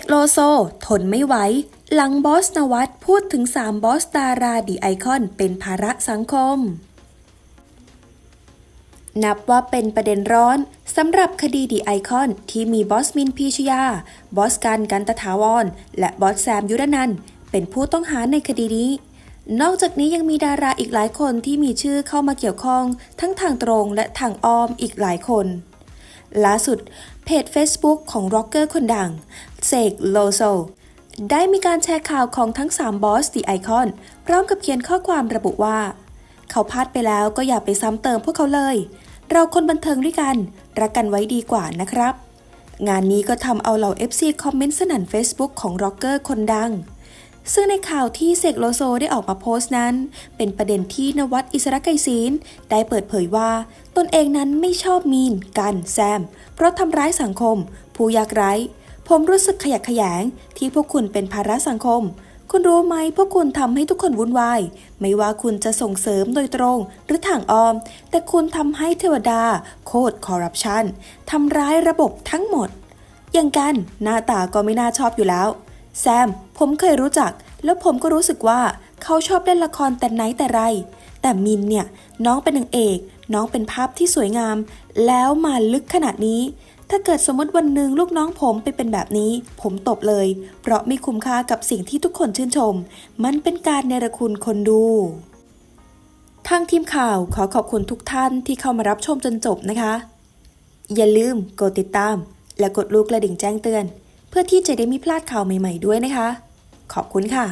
กโลโซ ทนไม่ไหว หลังบอสนวัตพูดถึง 3 บอสดาราดีไอคอน เป็นภาระสังคม นับว่าเป็นประเด็นร้อนสำหรับคดีดีไอคอนที่มีบอสมินพีชยา บอสกันกันตถาวร และบอสแซมยุรนันเป็นผู้ต้องหาในคดีนี้ นอกจากนี้ยังมีดาราอีกหลายคนที่มีชื่อเข้ามาเกี่ยวข้อง ทั้งทางตรงและทางอ้อมอีกหลายคน ล่าสุด เพจ Facebook ของร็อกเกอร์คนดังเซกโลโซได้มีการแชร์ข่าวของทั้ง 3 บอสดีไอคอนพร้อมกับเขียนข้อความระบุว่า เขาพลาดไปแล้วก็อย่าไปซ้ำเติมพวกเขาเลย เราคนบันเทิงด้วยกัน รักกันไว้ดีกว่านะครับ งานนี้ก็ทำเอาเหล่า FC คอมเมนต์สนั่น Facebook ของร็อกเกอร์คนดัง ซึ่งในข่าวที่เสกโลโซได้ออกมาโพสต์นั้น เป็นประเด็นที่นวัดอิสระไกรศีลได้เปิดเผยว่า ตนเองนั้นไม่ชอบมีน กันแซม เพราะทำร้ายสังคม ผู้ยากไร้ ผมรู้สึกขยะแขยง ที่พวกคุณเป็นภาระสังคม คุณรู้ไหมพวกคุณทำให้ทุกคนวุ่นวาย ไม่ว่าคุณจะส่งเสริมโดยตรง หรือทางอ้อม แต่คุณทำให้เทวดา โคตรคอร์รัปชันทำร้ายระบบทั้งหมด อย่างกันหน้าตาก็ไม่น่าชอบอยู่แล้ว แซม ผมเคยรู้จัก แล้วผมก็รู้สึกว่าเขาชอบเล่นละครแต่ไหนแต่ไร แต่มินเนี่ย น้องเป็นนางเอก น้องเป็นภาพที่สวยงาม แล้วมาลึกขนาดนี้ ถ้าเกิดสมมติวันหนึ่งลูกน้องผมไปเป็นแบบนี้ ผมตบเลย เพราะไม่คุ้มค่ากับสิ่งที่ทุกคนชื่นชม มันเป็นการเนรคุณคนดูทางทีมข่าวขอขอบคุณทุกท่านที่เข้ามารับชมจนจบนะคะ อย่าลืมกดติดตาม และกดลูกกระดิ่งแจ้งเตือน เพื่อที่จะได้ไม่พลาดข่าวใหม่ ๆด้วยนะคะ ขอบคุณค่ะ